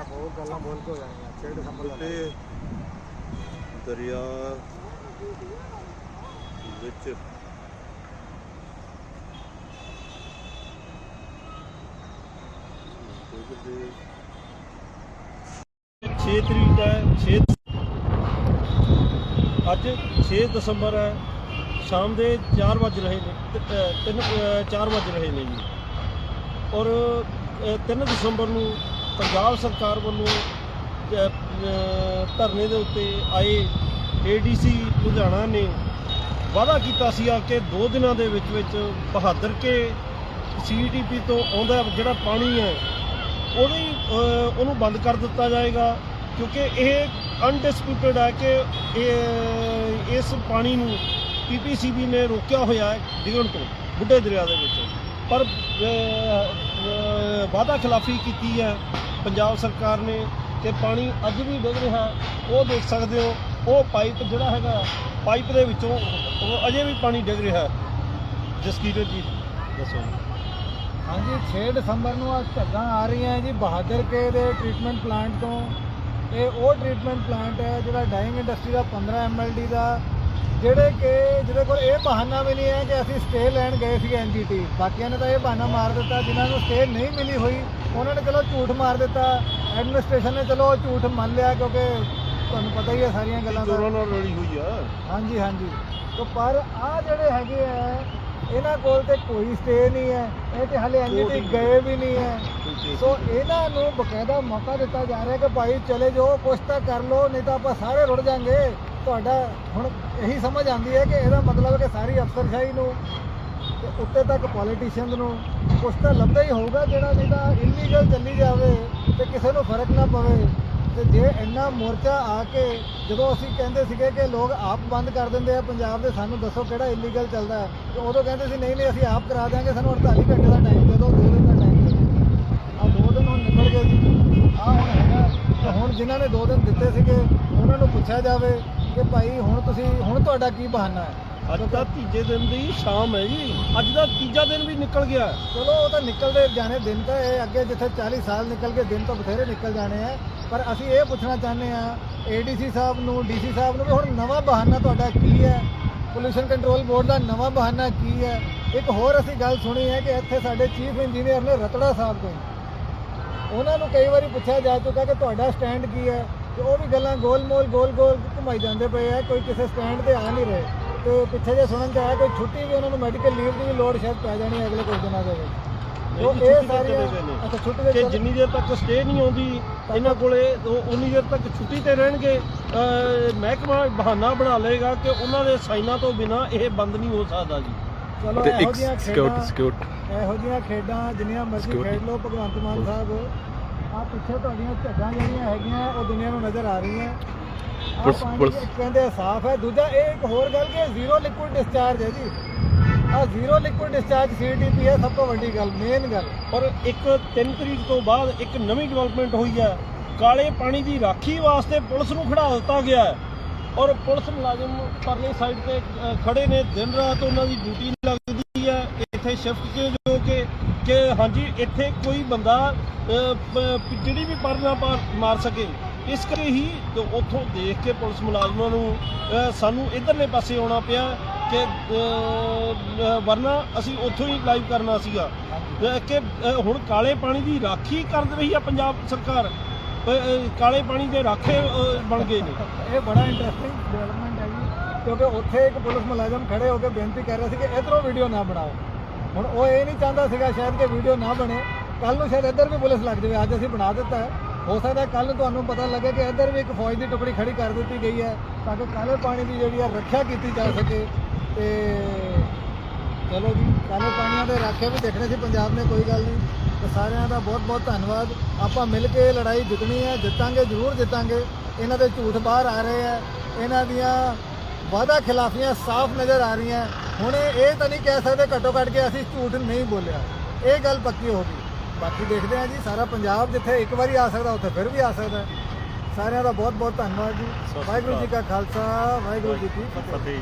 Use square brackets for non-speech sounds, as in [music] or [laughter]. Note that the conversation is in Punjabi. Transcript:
ਗੱਲਾਂ ਬੋਲ ਕੇ ਹੋ ਜਾਣੀਆਂ 6 ਦਸੰਬਰ ਤੇ ਦਰਿਆ, ਵਿੱਚ। ਛੇ ਤਰੀਕ ਹੈ 6 ਅੱਜ 6 ਦਸੰਬਰ ਹੈ, ਸ਼ਾਮ ਦੇ 4 ਵਜ ਰਹੇ ਨੇ 3 4 ਵਜ ਰਹੇ ਨੇ ਜੀ। ਔਰ 3 ਦਸੰਬਰ ਨੂੰ ਪੰਜਾਬ ਸਰਕਾਰ ਵੱਲੋਂ ਧਰਨੇ ਦੇ ਉੱਤੇ ਆਏ ਏਡੀਸੀ ਲੁਧਿਆਣਾ ਨੇ ਵਾਅਦਾ ਕੀਤਾ ਸੀ ਆ ਕਿ 2 ਦਿਨਾਂ ਦੇ ਵਿੱਚ ਵਿੱਚ ਬਹਾਦਰ ਕੇ ਸੀਟੀਪੀ ਤੋਂ ਆਉਂਦਾ ਜਿਹੜਾ ਪਾਣੀ ਹੈ, ਉਹਦੀ ਉਹਨੂੰ ਬੰਦ ਕਰ ਦਿੱਤਾ ਜਾਏਗਾ, ਕਿਉਂਕਿ ਇਹ ਅਨਡਿਸਪਿਊਟਡ ਹੈ ਕਿ ਇਹ, ਇਸ ਪਾਣੀ ਨੂੰ ਪੀਪੀਸੀਬੀ ਨੇ ਰੋਕਿਆ ਹੋਇਆ ਹੈ, ਡਿੱਗਣ ਤੋਂ, ਬੁੱਢੇ ਦਰਿਆ ਦੇ ਵਿੱਚ। ਪਰ ਵਾਅਦਾ ਖਿਲਾਫੀ ਕੀਤੀ ਹੈ ਪੰਜਾਬ ਸਰਕਾਰ ਨੇ ਕਿ ਪਾਣੀ ਅੱਜ ਵੀ ਡਿੱਗ ਰਿਹਾ, ਉਹ ਦੇਖ ਸਕਦੇ ਹੋ, ਉਹ ਪਾਈਪ ਜਿਹੜਾ ਹੈਗਾ, ਪਾਈਪ ਦੇ ਵਿੱਚੋਂ ਉਹ ਅਜੇ ਵੀ ਪਾਣੀ ਡਿੱਗ ਰਿਹਾ। ਹੈ ਜਸਕੀਰਤ ਜੀ, ਦੱਸੋ। ਹਾਂਜੀ 6 ਦਸੰਬਰ ਨੂੰ ਆ ਝੱਗਾਂ ਆ ਰਹੀਆਂ ਜੀ, ਬਹਾਦਰ ਕੇ ਦੇ ਟ੍ਰੀਟਮੈਂਟ ਪਲਾਂਟ ਤੋਂ। ਇਹ ਉਹ ਟ੍ਰੀਟਮੈਂਟ ਪਲਾਂਟ ਹੈ ਜਿਹੜਾ ਡਾਈਂਗ ਇੰਡਸਟਰੀ ਦਾ 15 ਐਮਐਲਡੀ ਦਾ ਜਿਹੜੇ ਕਿ ਜਿਹਦੇ ਕੋਲ ਇਹ ਬਹਾਨਾ ਵੀ ਨਹੀਂ ਹੈ ਕਿ ਅਸੀਂ ਸਟੇ ਲੈਣ ਗਏ ਸੀ ਐਨਜੀਟੀ ਬਾਕੀਆਂ ਨੇ ਤਾਂ ਇਹ ਬਹਾਨਾ ਮਾਰ ਦਿੱਤਾ ਜਿਨ੍ਹਾਂ ਨੂੰ ਸਟੇ ਨਹੀਂ ਮਿਲੀ ਹੋਈ ਉਹਨਾਂ ਨੇ ਚਲੋ ਝੂਠ ਮਾਰ ਦਿੱਤਾ। ਐਡਮਿਨਿਸਟ੍ਰੇਸ਼ਨ ਨੇ ਚਲੋ ਝੂਠ ਮੰਨ ਲਿਆ ਕਿਉਂਕਿ ਤੁਹਾਨੂੰ ਪਤਾ ਹੀ ਹੈ ਸਾਰੀਆਂ ਗੱਲਾਂ ਦਾ। ਚੋਰਾਂ ਨਾਲ ਰਲੀ ਹੋਈ ਆ। ਹਾਂਜੀ ਹਾਂਜੀ। ਤੋਂ ਪਰ ਆ ਜਿਹੜੇ ਹੈਗੇ ਆ ਇਹਨਾਂ ਕੋਲ ਤੇ ਕੋਈ ਸਟੇ ਨਹੀਂ ਹੈ। ਇਹ ਤੇ ਹਲੇ ਐਨਜੀਟੀ ਗਏ ਵੀ ਨਹੀਂ ਹੈ। ਸੋ ਇਹਨਾਂ ਨੂੰ ਬਕਾਇਦਾ ਮੌਕਾ ਦਿੱਤਾ ਜਾ ਰਿਹਾ ਕਿ ਭਾਈ ਚਲੇ ਜਾਓ ਕੁਛ ਤਾਂ ਕਰ ਲਓ ਨਹੀਂ ਤਾਂ ਆਪਾਂ ਸਾਰੇ ਰੁੜ ਜਾਾਂਗੇ। ਤੁਹਾਡਾ ਹੁਣ ਇਹੀ ਸਮਝ ਆਉਂਦੀ ਹੈ ਕਿ ਇਹਦਾ ਮਤਲਬ ਕਿ ਸਾਰੀ ਅਫਸਰਸ਼ਾਹੀ ਨੂੰ ਤੇ ਉੱਤੇ ਤੱਕ ਪੋਲੀਟੀਸ਼ੀਅਨਸ ਨੂੰ ਕੁਛ ਤਾਂ ਲੱਭਦਾ ਹੀ ਹੋਊਗਾ, ਜਿਹੜਾ ਨਹੀਂ ਤਾਂ ਇਲੀਗਲ ਚੱਲੀ ਜਾਵੇ ਤੇ ਕਿਸੇ ਨੂੰ ਫ਼ਰਕ ਨਾ ਪਵੇ। ਤੇ ਜੇ ਇੰਨਾ ਮੋਰਚਾ ਆ ਕੇ ਜਦੋਂ ਅਸੀਂ ਕਹਿੰਦੇ ਸੀਗੇ ਕਿ ਲੋਕ ਆਪ ਬੰਦ ਕਰ ਦਿੰਦੇ ਆ ਪੰਜਾਬ ਦੇ, ਸਾਨੂੰ ਦੱਸੋ ਕਿਹੜਾ ਇਲੀਗਲ ਚੱਲਦਾ ਹੈ? ਤੇ ਉਦੋਂ ਕਹਿੰਦੇ ਸੀ, ਨਹੀਂ ਨਹੀਂ, ਅਸੀਂ ਆਪ ਕਰਾ ਦਿਆਂਗੇ, ਸਾਨੂੰ 48 ਘੰਟੇ ਦਾ ਟਾਈਮ ਦੇ ਦਿਓ 2 ਦਿਨ ਦਾ ਟਾਈਮ ਦੇ ਦਿਓ। ਆ ਦੋ ਦਿਨ ਹੁਣ ਨਿਕਲ ਗਏ ਜੀ। ਆ ਹੁਣ ਹੈਗਾ। ਤੇ ਹੁਣ ਜਿਨ੍ਹਾਂ ਨੇ ਦੋ ਦਿਨ ਦਿੱਤੇ ਸੀਗੇ, ਉਹਨਾਂ ਨੂੰ ਪੁੱਛਿਆ ਜਾਵੇ। ਕਿ ਭਾਈ ਹੁਣ ਤੁਸੀਂ ਹੁਣ ਤੁਹਾਡਾ ਕੀ ਬਹਾਨਾ ਹੈ? ਅੱਜ ਦਾ ਤੀਜੇ ਦਿਨ ਦੀ ਸ਼ਾਮ ਹੈ ਜੀ। ਅੱਜ ਦਾ ਤੀਜਾ ਦਿਨ ਵੀ ਨਿਕਲ ਗਿਆ ਚਲੋ ਉਹ ਤਾਂ ਨਿਕਲਦੇ ਜਾਣੇ ਦਿਨ ਤਾਂ ਇਹ ਅੱਗੇ ਜਿੱਥੇ 40 ਸਾਲ ਨਿਕਲ ਕੇ ਦਿਨ ਤਾਂ ਬਥੇਰੇ ਨਿਕਲ ਜਾਣੇ ਆ। ਪਰ ਅਸੀਂ ਇਹ ਪੁੱਛਣਾ ਚਾਹੁੰਦੇ ਆ ਏਡੀਸੀ ਸਾਹਿਬ ਨੂੰ ਡੀਸੀ ਸਾਹਿਬ ਨੂੰ ਵੀ ਹੁਣ ਨਵਾਂ ਬਹਾਨਾ ਤੁਹਾਡਾ ਕੀ ਹੈ? ਪੋਲੂਸ਼ਨ ਕੰਟਰੋਲ ਬੋਰਡ ਦਾ ਨਵਾਂ ਬਹਾਨਾ ਕੀ ਹੈ? ਇੱਕ ਹੋਰ ਅਸੀਂ ਗੱਲ ਸੁਣੀ ਹੈ ਕਿ ਇੱਥੇ ਸਾਡੇ ਚੀਫ ਇੰਜੀਨੀਅਰ ਨੇ ਰਤੜਾ ਸਾਹਿਬ ਤੋਂ। ਉਹਨਾਂ ਨੂੰ ਕਈ ਵਾਰੀ ਪੁੱਛਿਆ ਜਾ ਚੁੱਕਾ ਕਿ ਤੁਹਾਡਾ ਸਟੈਂਡ ਕੀ ਹੈ? ਤੇ ਉਹ ਵੀ ਗੱਲਾਂ ਗੋਲ-ਮੋਲ ਗੋਲ-ਗੋਲ ਘੁਮਾਈ ਜਾਂਦੇ ਪਏ ਆ ਕੋਈ ਕਿਸੇ ਸਟੈਂਡ ਤੇ ਆ ਨਹੀਂ ਰਹੇ। ਤੇ ਪਿੱਛੇ ਜੇ ਸੁਣਨ ਚ ਆਇਆ ਕੋਈ ਛੁੱਟੀ ਵੀ ਉਹਨਾਂ ਨੂੰ ਮੈਡੀਕਲ ਲੀਵ ਦੀ ਵੀ ਲੋੜ ਸ਼ਾਇਦ ਪੈ ਜਾਣੀ ਹੈ ਅਗਲੇ ਕੁਝ ਦਿਨਾਂ ਦੇ ਵਿੱਚ। ਉਹ ਇਹ ਸਾਰੀਆਂ। ਅੱਛਾ ਛੁੱਟੀ ਦੇ ਕਿ ਜਿੰਨੀ ਦੇਰ ਤੱਕ ਸਟੇ ਨਹੀਂ ਆਉਂਦੀ ਇਹਨਾਂ ਕੋਲੇ ਉਨੀ ਦੇਰ ਤੱਕ ਛੁੱਟੀ ਤੇ ਰਹਿਣਗੇ। ਮਹਿਕਮਾ ਬਹਾਨਾ ਬਣਾ ਲਏਗਾ ਕਿ ਉਹਨਾਂ ਦੇ ਸਾਈਨਾਂ ਤੋਂ ਬਿਨਾ ਇਹ ਬੰਦ ਨਹੀਂ ਹੋ ਸਕਦਾ ਜੀ। ਚਲੋ ਇਹੋ ਜਿਹੀਆਂ ਸਿਕਿਉਰਿਟੀ ਖੇਡਾਂ ਸਿਕਿਉਰਿਟੀ ਇਹੋ ਜਿਹੀਆਂ ਖੇਡਾਂ ਜਿੰਨੀਆਂ ਮਰਜ਼ੀ. ਖੇਡ ਲਓ ਭਗਵੰਤ ਮਾਨ ਸਾਹਿਬ। ਆ ਪਿੱਛੇ ਤੁਹਾਡੀਆਂ ਝੱਗਾਂ ਜਿਹੜੀਆਂ ਹੈਗੀਆਂ ਉਹ ਦੁਨੀਆ ਨੂੰ ਨਜ਼ਰ ਆ ਰਹੀਆਂ। ਪੁਲਿਸ- ਪੁਲਿਸ- ਕਹਿੰਦੇ ਸਾਫ਼ ਹੈ। ਦੂਜਾ ਇਹ ਇੱਕ ਹੋਰ ਗੱਲ ਕਿ ਜ਼ੀਰੋ ਲਿਕੁਇਡ ਡਿਸਚਾਰਜ ਹੈ ਜੀ। ਆ ਜ਼ੀਰੋ ਲਿਕੁਇਡ ਡਿਸਚਾਰਜ ਸੀਟੀਪੀ ਹੈ ਸਭ ਤੋਂ ਵੱਡੀ ਗੱਲ ਮੇਨ ਗੱਲ। ਪਰ ਇੱਕ 3 ਤਰੀਕ ਤੋਂ ਬਾਅਦ ਇੱਕ ਨਵੀਂ ਡਿਵੈਲਪਮੈਂਟ ਹੋਈ ਹੈ। ਕਾਲੇ ਪਾਣੀ ਦੀ ਰਾਖੀ ਵਾਸਤੇ ਪੁਲਿਸ ਨੂੰ ਖੜਾ ਦਿੱਤਾ ਗਿਆ ਹੈ। ਔਰ ਪੁਲਿਸ ਮੁਲਾਜ਼ਮ ਪਰਲੇ ਸਾਈਡ ਤੇ ਖੜੇ ਨੇ। ਦਿਨ ਰਾਤ ਉਹਨਾਂ ਦੀ ਡਿਊਟੀ ਲੱਗਦੀ ਹੈ। ਇੱਥੇ ਸ਼ਿਫਟ ਚੇਂਜ ਹੋ ਕੇ ਹਾਂਜੀ ਇੱਥੇ ਕੋਈ ਬੰਦਾ ਜਿਹੜੀ ਵੀ ਪਰ ਨਾ ਪਾਰ- ਮਾਰ ਸਕੇ। ਇਸ ਕਰਕੇ ਹੀ ਉੱਥੋਂ ਦੇਖ ਕੇ ਪੁਲਿਸ ਮੁਲਾਜ਼ਮਾਂ ਨੂੰ ਸਾਨੂੰ ਇਧਰਲੇ ਪਾਸੇ ਆਉਣਾ ਪਿਆ ਕਿ ਵਰਨਾ ਅਸੀਂ ਉੱਥੋਂ ਹੀ ਲਾਈਵ ਕਰਨਾ ਸੀਗਾ। ਕਿ ਹੁਣ ਕਾਲੇ ਪਾਣੀ ਦੀ ਰਾਖੀ ਕਰ ਰਹੀ ਹੈ ਪੰਜਾਬ ਸਰਕਾਰ। ਕਾਲੇ ਪਾਣੀ ਦੇ ਰਾਖੇ ਬਣ ਗਏ ਨੇ। [laughs] ਇਹ ਬੜਾ ਇੰਟਰਸਟਿੰਗ ਡਿਵੈਲਪਮੈਂਟ ਹੈ ਜੀ ਕਿਉਂਕਿ ਉੱਥੇ ਇੱਕ ਪੁਲਿਸ ਮੁਲਾਜ਼ਮ ਖੜੇ ਹੋ ਕੇ ਬੇਨਤੀ ਕਰ ਰਹੇ ਸੀ ਕਿ ਇਧਰੋਂ ਵੀਡੀਓ ਨਾ ਬਣਾਓ। ਹੁਣ ਉਹ ਇਹ ਨਹੀਂ ਚਾਹੁੰਦਾ ਸੀਗਾ ਸ਼ਾਇਦ ਕਿ ਵੀਡੀਓ ਨਾ ਬਣੇ। ਕੱਲ ਨੂੰ ਸ਼ਾਇਦ ਇੱਧਰ ਵੀ ਪੁਲਿਸ ਲੱਗ ਜਾਵੇ, ਅੱਜ ਅਸੀਂ ਬਣਾ ਦਿੱਤਾ ਹੈ। ਹੋ ਸਕਦਾ ਕੱਲ ਨੂੰ ਤੁਹਾਨੂੰ ਪਤਾ ਲੱਗੇ ਕਿ ਇੱਧਰ ਵੀ ਇੱਕ ਫੌਜ ਦੀ ਟੁਕੜੀ ਖੜੀ ਕਰ ਦਿੱਤੀ ਗਈ ਹੈ, ਤਾਂ ਕਿ ਕਾਲੇ ਪਾਣੀ ਦੀ ਜਿਹੜੀ ਹੈ ਰੱਖਿਆ ਕੀਤੀ ਜਾ ਸਕੇ। ਤੇ ਚਲੋ ਜੀ, ਕਾਲੇ ਪਾਣੀਆਂ ਦੇ ਰਾਖੇ ਵੀ ਦੇਖਣੇ ਸੀ ਪੰਜਾਬ ਨੇ, ਕੋਈ ਗੱਲ ਨਹੀਂ। ਤੇ ਸਾਰਿਆਂ ਦਾ ਬਹੁਤ ਬਹੁਤ ਧੰਨਵਾਦ। ਆਪਾਂ ਮਿਲ ਕੇ ਲੜਾਈ ਜਿੱਤਣੀ ਹੈ, ਜਿੱਤਾਂਗੇ, ਜ਼ਰੂਰ ਜਿੱਤਾਂਗੇ। ਇਹਨਾਂ ਦੇ ਝੂਠ ਬਾਹਰ ਆ ਰਹੇ ਆ ਇਹਨਾਂ ਦੀਆਂ ਵਾਅਦਾ ਖਿਲਾਫੀਆਂ ਸਾਫ਼ ਨਜ਼ਰ ਆ ਰਹੀਆਂ। ਹੁਣ ਇਹ ਤਾਂ ਨਹੀਂ ਕਹਿ ਸਕਦੇ ਘੱਟੋ ਘੱਟ ਕੇ ਅਸੀਂ ਝੂਠ ਨਹੀਂ ਬੋਲਿਆ। ਇਹ ਗੱਲ ਪੱਕੀ ਹੋ ਗਈ। ਬਾਕੀ ਦੇਖਦੇ ਹਾਂ ਜੀ ਸਾਰਾ ਪੰਜਾਬ ਜਿੱਥੇ ਇੱਕ ਵਾਰੀ ਆ ਸਕਦਾ ਉੱਥੇ ਫਿਰ ਵੀ ਆ ਸਕਦਾ। ਸਾਰਿਆਂ ਦਾ ਬਹੁਤ ਬਹੁਤ ਧੰਨਵਾਦ ਜੀ। ਵਾਹਿਗੁਰੂ ਜੀ। ਕਾ ਖਾਲਸਾ ਵਾਹਿਗੁਰੂ ਜੀ ਕੀ ਫਤਿਹ।